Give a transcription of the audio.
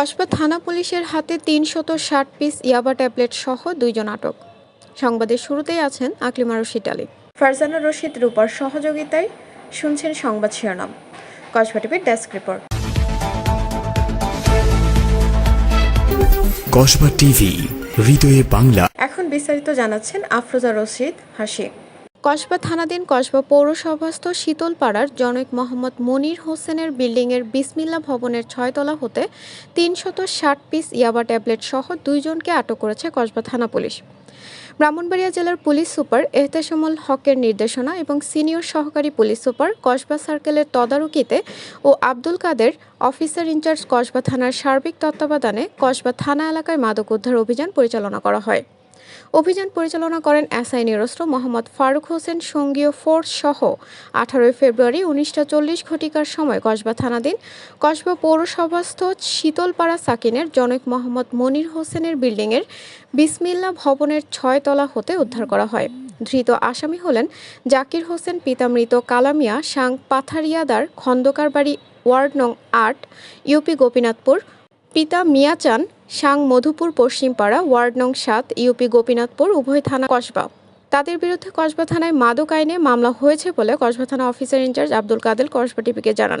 কসবা থানা পুলিশের হাতে তিনশত ষাট পিস ইয়াবা ট্যাবলেট সহ দুইজন আটক। সংবাদের শুরুতেই আছেন আকলিমা রশিদ আলী। ফারজানা রশিদ রূপার সহযোগিতায় শুনছেন সংবাদ শিরোনাম। কসবা টিভির ডেস্ক রিপোর্ট। কসবা টিভি হৃদয়ে বাংলা। এখন বিস্তারিত জানাচ্ছেন আফরোজা রশিদ হাসি কসবা থানাধীন কসবা পৌরসভাস্থ শীতলপাড়ার জনৈক মোহাম্মদ মনির হোসেনের বিল্ডিংয়ের বিসমিল্লা ভবনের ছয়তলা হতে তিনশত ষাট পিস ইয়াবা ট্যাবলেট সহ দুইজনকে আটক করেছে কসবা থানা পুলিশ। ব্রাহ্মণবাড়িয়া জেলার পুলিশ সুপার এহতেশামুল হকের নির্দেশনা এবং সিনিয়র সহকারী পুলিশ সুপার কসবা সার্কেলের তদারকিতে ও Abdul Kader officer in charge Kasba থানার সার্বিক তত্ত্বাবধানে কসবা থানা এলাকায় মাদক উদ্ধার অভিযান পরিচালনা করা হয়। অভিযান পরিচালনা করেন এসআই নিরস্ত্র মোহাম্মদ ফারুক হোসেন, সঙ্গীয় ফোর্স সহ আঠারোই ফেব্রুয়ারি উনিশটা চল্লিশ ঘটিকার সময় কসবা থানাধীন কসবা পৌরসভাস্থ শীতলপাড়া সাকিনের জনক মোহাম্মদ মনির হোসেনের বিল্ডিংয়ের বিসমিল্লা ভবনের ছয় তলা হতে উদ্ধার করা হয়। ধৃত আসামি হলেন জাকির হোসেন পিতা মৃত কালামিয়া সাং পাথারিয়াদার খন্দকার বাড়ি ওয়ার্ড নং আট, ইউপি গোপীনাথপুর, পিতা মিয়াচান সাং মধুপুর পশ্চিমপাড়া, ওয়ার্ড নং সাত, ইউপি গোপীনাথপুর, উভয় থানা কসবা। তাদের বিরুদ্ধে কসবা থানায় মাদক আইনে মামলা হয়েছে বলে কসবা থানা officer in charge Abdul Kader Kasba টিভিকে জানান।